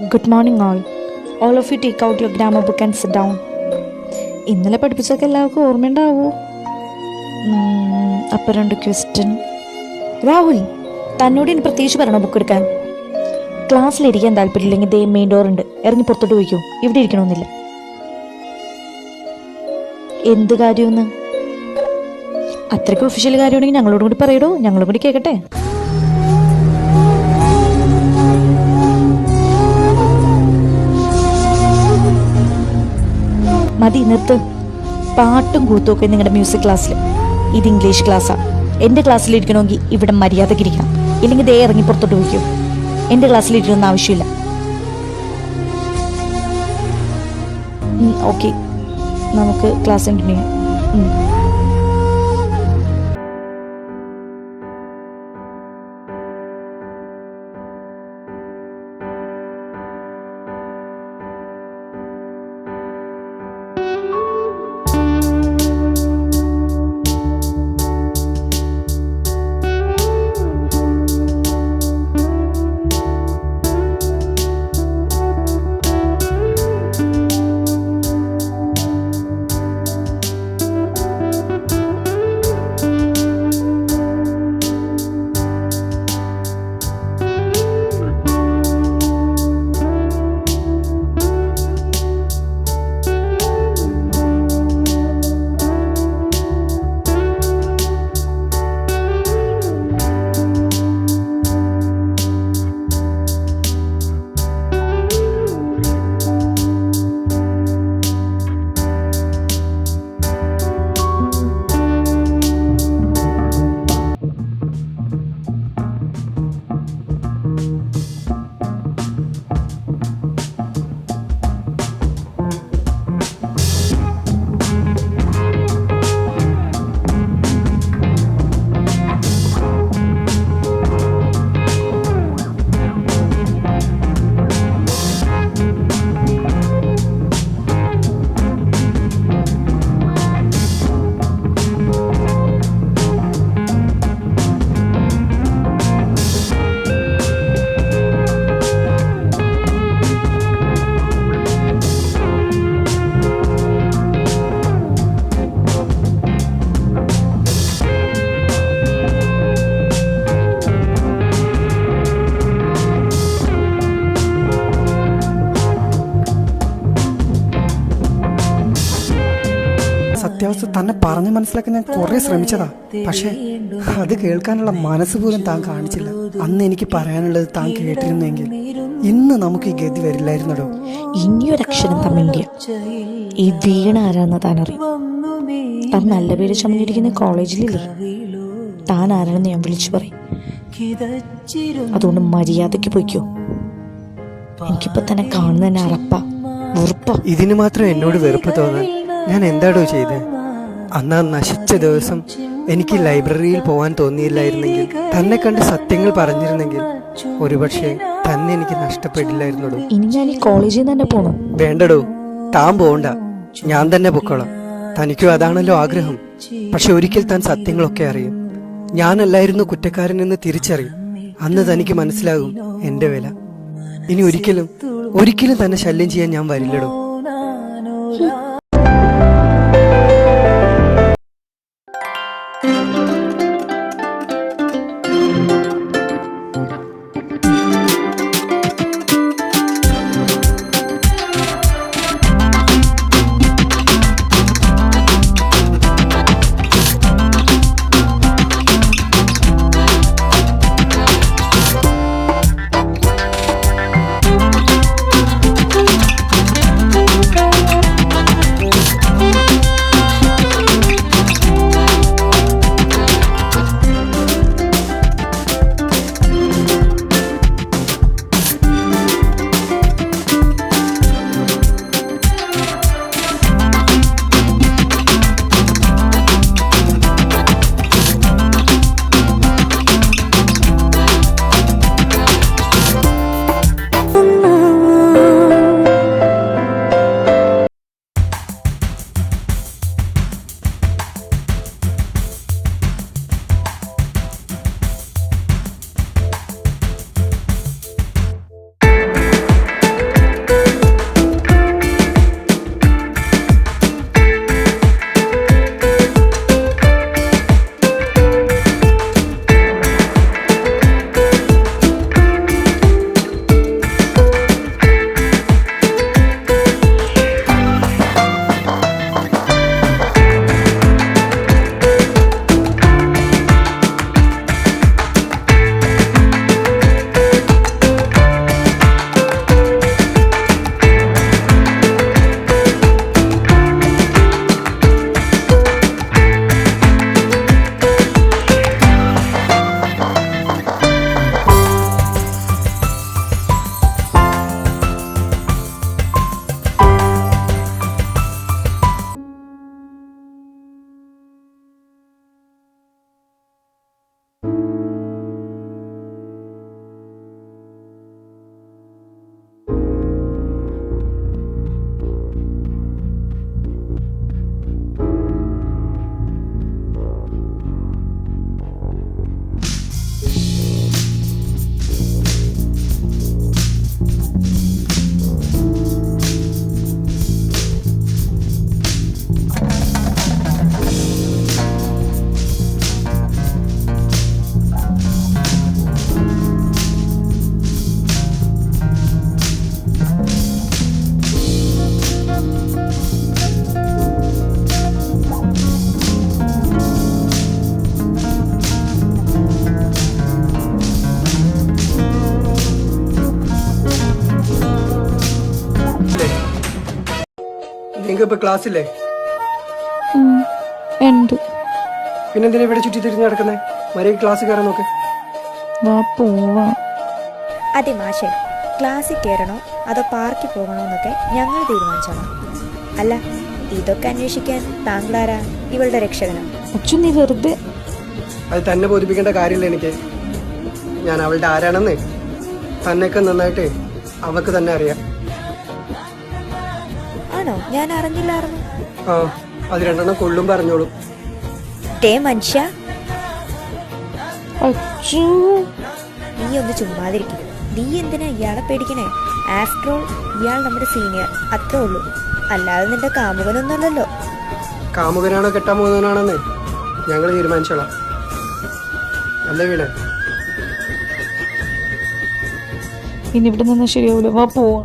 Good morning all all of you take out your grammar book and sit down ഇന്നലെ പഠിപ്പിച്ചൊക്കെ എല്ലാവർക്കും ഓർമ്മയുണ്ടാവോ? അപ്പം രണ്ട് ക്വസ്റ്റ്യൻ രാഹുൽ തന്നോട് ഇനി പ്രത്യേകിച്ച് പറയണോ ബുക്ക് എടുക്കാൻ? ക്ലാസ്സിലിരിക്കാൻ താല്പര്യമില്ലെങ്കിൽ ദേ മെയിൻ ഡോർ ഉണ്ട്. ഇറങ്ങി പുറത്തോട്ട് പോയിക്കോ. ഇവിടെ ഇരിക്കണമെന്നില്ല. എന്ത് കാര്യമെന്ന്? അത്രയ്ക്ക് ഒഫീഷ്യൽ കാര്യമാണെങ്കിൽ ഞങ്ങളോടും കൂടി പറയടോ. ഞങ്ങളും കൂടി കേൾക്കട്ടെ. മതി നിർത്ത്. പാട്ടും കൂത്തുമൊക്കെ നിങ്ങളുടെ മ്യൂസിക് ക്ലാസ്സിൽ ഇത് ഇംഗ്ലീഷ് ക്ലാസ്സാണ് എന്റെ ക്ലാസ്സിലിരിക്കണമെങ്കിൽ ഇവിടെ മര്യാദയ്ക്ക് ഇല്ലെങ്കിൽ ദേ ഇറങ്ങി പുറത്തോട്ട് വയ്ക്കും എന്റെ ക്ലാസ്സിൽ ഇരിക്കണമെന്ന് ആവശ്യമില്ല. ഓക്കെ നമുക്ക് ക്ലാസ് കണ്ടിന്യൂ ചെയ്യാം. തന്നെ പറഞ്ഞു മനസ്സിലാക്കാൻ ഞാൻ കുറെ ശ്രമിച്ചതാ. പക്ഷെ അത് കേൾക്കാനുള്ള മനസ്സ് പോലും താൻ കാണിച്ചില്ല. അന്ന് എനിക്ക് പറയാനുള്ളത് താൻ കേട്ടിരുന്നെങ്കിൽ ഇന്ന് നമുക്ക് ഈ ഗതി വരില്ലായിരുന്നടോ? ഇനിയൊരക്ഷരം തമ്മിന്റെ ഈ വീണ ആരാണെന്ന് താൻ അറിയും. താൻ നല്ല പേര് ചമഞ്ഞിരിക്കുന്ന കോളേജിലില്ലേ? താൻ ആരാണെന്ന് ഞാൻ വിളിച്ചു പറയും. അതുകൊണ്ട് മര്യാദയ്ക്ക് പോയിക്കോ. എനിക്കിപ്പോ തന്നെ കാണുന്നതന്നെ അറപ്പ ഉറപ്പ ഇതിന് മാത്രം എന്നോട് വെറുപ്പ് തോന്നാൻ ഞാൻ എന്താടോ ചെയ്തത് അന്ന് ആ നശിച്ച ദിവസം എനിക്ക് ലൈബ്രറിയിൽ പോകാൻ തോന്നിയില്ലായിരുന്നെങ്കിൽ തന്നെ കണ്ട് സത്യങ്ങൾ പറഞ്ഞിരുന്നെങ്കിൽ ഒരുപക്ഷെ തന്നെ എനിക്ക് നഷ്ടപ്പെടില്ലായിരുന്നടോ? ഇനി ഞാൻ ഈ കോളേജിൽ തന്നെ പോണു. വേണ്ടടോ താൻ പോണ്ട ഞാൻ തന്നെ പൊക്കോളാം. തനിക്കും അതാണല്ലോ ആഗ്രഹം. പക്ഷെ ഒരിക്കൽ താൻ സത്യങ്ങളൊക്കെ അറിയും. ഞാനല്ലായിരുന്നു കുറ്റക്കാരൻ എന്ന് തിരിച്ചറിയും. അന്ന് തനിക്ക് മനസ്സിലാകും എന്റെ വില. ഇനി ഒരിക്കലും ഒരിക്കലും തന്നെ ശല്യം ചെയ്യാൻ ഞാൻ വരില്ലടോ. ഇപ്പൊ ക്ലാസ് ഇല്ലേ ഉണ്ട് പിന്നെന്തിനാ ഇവിടെ ചുറ്റി തിരിഞ്ഞ് നടക്കുന്നേ? മര്യാദ ക്ലാസ് കയറാൻ നോക്ക്. വാ പോവാ. അതെ മാഷെ ക്ലാസ്സിൽ കയറണോ അതോ പാർക്കിൽ പോകണോ എന്നൊക്കെ ഞങ്ങൾ തീരുമാനിച്ചോളാം. അല്ല ഇതൊക്കെ അന്വേഷിക്കാൻ താങ്കളാരാ ഇവളുടെ രക്ഷകനാണ് അച്ഛൻ നീ വെറുതെ അത് തന്നെ ബോധിപ്പിക്കേണ്ട കാര്യമില്ല എനിക്ക്. ഞാൻ അവളുടെ ആരാണെന്ന് തന്നെയൊക്കെ നന്നായിട്ട് അവക്ക് തന്നെ അറിയാം. ആണോ? ഞാൻ അറിഞ്ഞില്ലായിരുന്നു. ആ അത് രണ്ടെണ്ണം കൊള്ളും പറഞ്ഞോളൂ. ടേ മനുഷ്യ. നീ ഒന്ന് ചുമ്മാതിരിക്കും. നീ എന്തിനാ ഇയാളെ പേടിക്കണേ? ആഫ്റ്റർ ഓൾ ഇയാൾ നമ്മുടെ സീനിയർ അത്രേ ഉള്ളൂ. അല്ലാതെ നിന്റെ കാമുകനൊന്നുമല്ലല്ലോ. കാമുകനാണോ കെട്ടാൻ പോകുന്നവനാണെന്ന്? ഞങ്ങൾ തീരുമാനിച്ചോളാം. അല്ലേ വീണേ? ഇനി ഇവിടെ നിന്ന് ശരിയാവൂല. വാ പോവാ.